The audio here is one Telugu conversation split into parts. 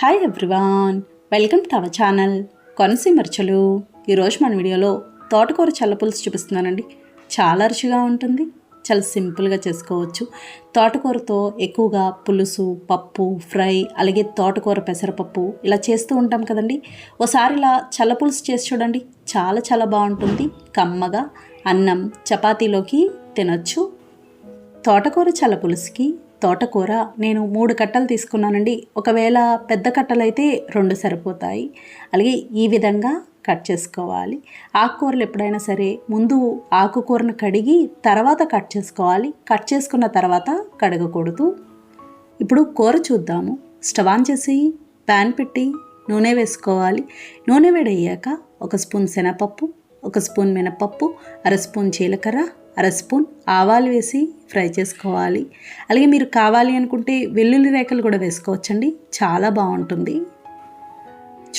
Hi everyone welcome to our channel Konaseema రుచులు ఈరోజు మన వీడియోలో తోటకూర చల్లపులుసు చూపిస్తున్నానండి. చాలా రుచిగా ఉంటుంది చాలా సింపుల్గా చేసుకోవచ్చు. తోటకూరతో ఎక్కువగా పులుసు పప్పు ఫ్రై అలాగే తోటకూర పెసరపప్పు ఇలా చేస్తూ ఉంటాం కదండి. ఒకసారి ఇలా చల్లపులుసు చేసి చూడండి చాలా చాలా బాగుంటుంది. కమ్మగా అన్నం చపాతీలోకి తినచ్చు. తోటకూర చల్లపులుసుకి తోటకూర నేను మూడు కట్టలు తీసుకున్నానండి. ఒకవేళ పెద్ద కట్టలు అయితే రెండు సరిపోతాయి. అలాగే ఈ విధంగా కట్ చేసుకోవాలి. ఆకుకూరలు ఎప్పుడైనా సరే ముందు ఆకుకూరను కడిగి తర్వాత కట్ చేసుకోవాలి. కట్ చేసుకున్న తర్వాత కడగకూడదు. ఇప్పుడు కూర చూద్దాము. స్టవ్ ఆన్ చేసి ప్యాన్ పెట్టి నూనె వేసుకోవాలి. నూనె వేడయ్యాక ఒక స్పూన్ శనగపప్పు ఒక స్పూన్ మినపప్పు అర స్పూన్ జీలకర్ర అర స్పూన్ ఆవాలు వేసి ఫ్రై చేసుకోవాలి. అలాగే మీరు కావాలి అనుకుంటే వెల్లుల్లి రేఖలు కూడా వేసుకోవచ్చండి. చాలా బాగుంటుంది.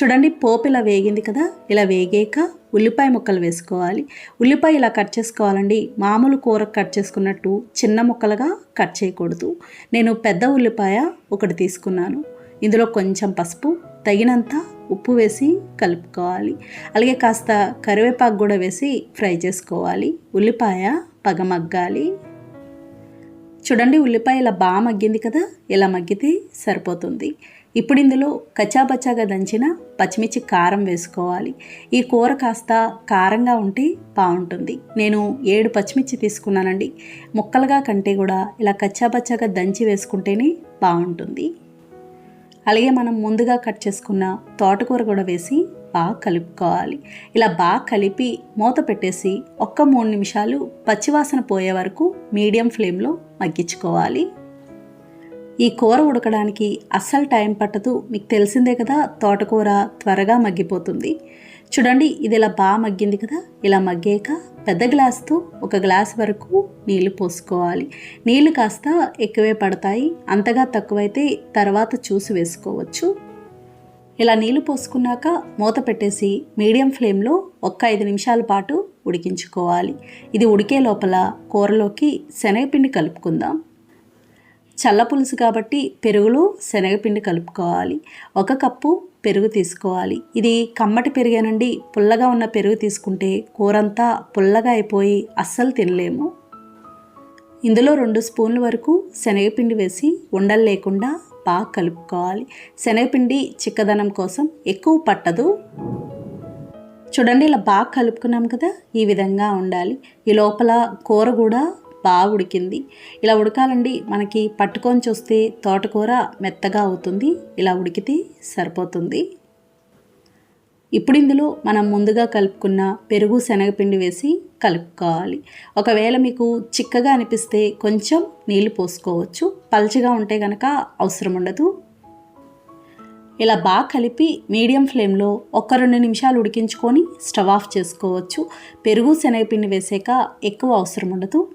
చూడండి పోపు ఇలా వేగింది కదా? ఇలా వేగాక ఉల్లిపాయ ముక్కలు వేసుకోవాలి. ఉల్లిపాయ ఇలా కట్ చేసుకోవాలండి. మామూలు కూర కట్ చేసుకున్నట్టు చిన్న ముక్కలుగా కట్ చేయకూడదు. నేను పెద్ద ఉల్లిపాయ ఒకటి తీసుకున్నాను. ఇందులో కొంచెం పసుపు తగినంత ఉప్పు వేసి కలుపుకోవాలి. అలాగే కాస్త కరివేపాకు కూడా వేసి ఫ్రై చేసుకోవాలి. ఉల్లిపాయ పగ మగ్గాలి. చూడండి ఉల్లిపాయ ఇలా బాగా మగ్గింది కదా? ఇలా మగ్గితే సరిపోతుంది. ఇప్పుడు ఇందులో కచ్చాబచ్చాగా దంచిన పచ్చిమిర్చి కారం వేసుకోవాలి. ఈ కూర కాస్త కారంగా ఉంటే బాగుంటుంది. నేను ఏడు పచ్చిమిర్చి తీసుకున్నానండి. ముక్కలుగా కంటే కూడా ఇలా కచ్చాబచ్చాగా దంచి వేసుకుంటేనే బాగుంటుంది. అలాగే మనం ముందుగా కట్ చేసుకున్న తోటకూర కూడా వేసి బాగా కలుపుకోవాలి. ఇలా బాగా కలిపి మూత పెట్టేసి ఒక్క మూడు నిమిషాలు పచ్చివాసన పోయే వరకు మీడియం ఫ్లేమ్లో మగ్గించుకోవాలి. ఈ కూర ఉడకడానికి అస్సలు టైం పట్టదు. మీకు తెలిసిందే కదా తోటకూర త్వరగా మగ్గిపోతుంది. చూడండి ఇది ఇలా బాగా మగ్గింది కదా ఇలా మగ్గాక పెద్ద గ్లాస్తో ఒక గ్లాస్ వరకు నీళ్ళు పోసుకోవాలి. నీళ్ళు కాస్త ఎక్కువే పడతాయి. అంతగా తక్కువైతే తర్వాత చూసి వేసుకోవచ్చు. ఇలా నీళ్ళు పోసుకున్నాక మూత పెట్టేసి మీడియం ఫ్లేమ్లో ఒక్క ఐదు నిమిషాల పాటు ఉడికించుకోవాలి. ఇది ఉడికే లోపల కూరలోకి శనగపిండి కలుపుకుందాం. చల్ల పులుసు కాబట్టి పెరుగులో శనగపిండి కలుపుకోవాలి. ఒక కప్పు పెరుగు తీసుకోవాలి. ఇది కమ్మటి పెరిగానండి. పుల్లగా ఉన్న పెరుగు తీసుకుంటే కూరంతా పుల్లగా అయిపోయి అస్సలు తినలేము. ఇందులో రెండు స్పూన్ల వరకు శనగపిండి వేసి ఉండలు లేకుండా బాగా కలుపుకోవాలి. శనగపిండి చిక్కదనం కోసం ఎక్కువ పట్టదు. చూడండి ఇలా బాగా కలుపుకున్నాం కదా ఈ విధంగా ఉండాలి. ఈ లోపల కూర కూడా బాగా ఉడికింది. ఇలా ఉడకాలండి మనకి పట్టుకొని చూస్తే తోటకూర మెత్తగా అవుతుంది. ఇలా ఉడికితే సరిపోతుంది. ఇప్పుడు ఇందులో మనం ముందుగా కలుపుకున్న పెరుగు శనగపిండి వేసి కలుపుకోవాలి. ఒకవేళ మీకు చిక్కగా అనిపిస్తే కొంచెం నీళ్ళు పోసుకోవచ్చు. పల్చగా ఉంటే కనుక అవసరం ఉండదు. ఇలా బాగా కలిపి మీడియం ఫ్లేమ్లో ఒక రెండు నిమిషాలు ఉడికించుకొని స్టవ్ ఆఫ్ చేసుకోవచ్చు. పెరుగు శనగపిండి వేసాక ఎక్కువ అవసరం ఉండదు.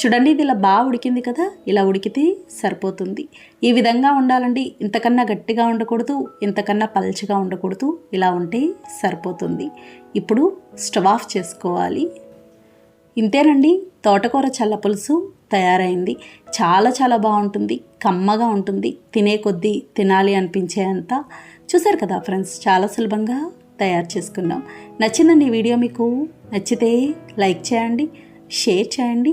చూడండి ఇది ఇలా బాగా ఉడికింది కదా? ఇలా ఉడికితే సరిపోతుంది. ఈ విధంగా ఉండాలండి. ఇంతకన్నా గట్టిగా ఉండకూడదు ఇంతకన్నా పల్చగా ఉండకూడదు. ఇలా ఉంటే సరిపోతుంది. ఇప్పుడు స్టవ్ ఆఫ్ చేసుకోవాలి. ఇంతేనండి తోటకూర చల్ల పులుసు తయారైంది. చాలా చాలా బాగుంటుంది కమ్మగా ఉంటుంది తినే కొద్దీ తినాలి అనిపించేంత. చూసారు కదా ఫ్రెండ్స్ చాలా సులభంగా తయారు చేసుకున్నాం. నచ్చిందండి ఈ వీడియో మీకు? నచ్చితే లైక్ చేయండి షేర్ చేయండి